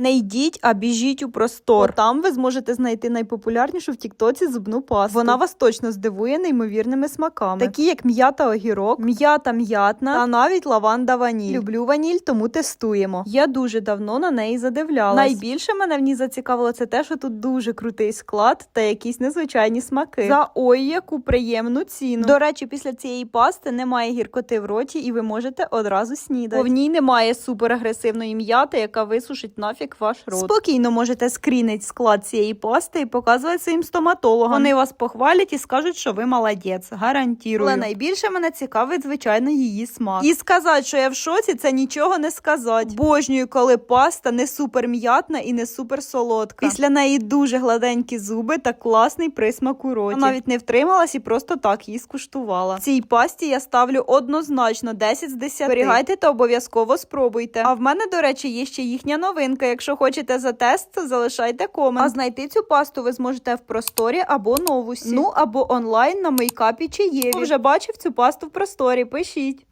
Не йдіть, а біжіть у простор. Там ви зможете знайти найпопулярнішу в Тіктоці зубну пасту. Вона вас точно здивує неймовірними смаками, такі як м'ята огірок, м'ята м'ятна та навіть лаванда ваніль. Люблю ваніль, тому тестуємо. Я дуже давно на неї задивлялась. Найбільше мене в ній зацікавило це те, що тут дуже крутий склад та якісь незвичайні смаки. За ой, яку приємну ціну. До речі, після цієї пасти немає гіркоти в роті, і ви можете одразу снідати. Бо в ній немає суперагресивної м'яти, яка висушить нафіг ваш рот. Спокійно можете скрінити склад цієї пасти і показувати своїм стоматологам. Вони вас похвалять і скажуть, що ви молодець. Гарантірую. Але найбільше мене цікавить, звичайно, її смак. І сказати, що я в шоці, це нічого не сказати. Божнюю, коли паста не супер м'ятна і не супер солодка. Після неї дуже гладенькі зуби та класний присмак у роті. Я навіть не втрималась і просто так її скуштувала. Цій пасті я ставлю однозначно 10 з 10. Зберігайте та обов'язково спробуйте. А в мене, до речі, є ще їхня новинка. Якщо хочете за тест, залишайте комент. А знайти цю пасту ви зможете в просторі або новусі. Ну або онлайн на мейкапі чи Єві. Вже бачив цю пасту в просторі. Пишіть.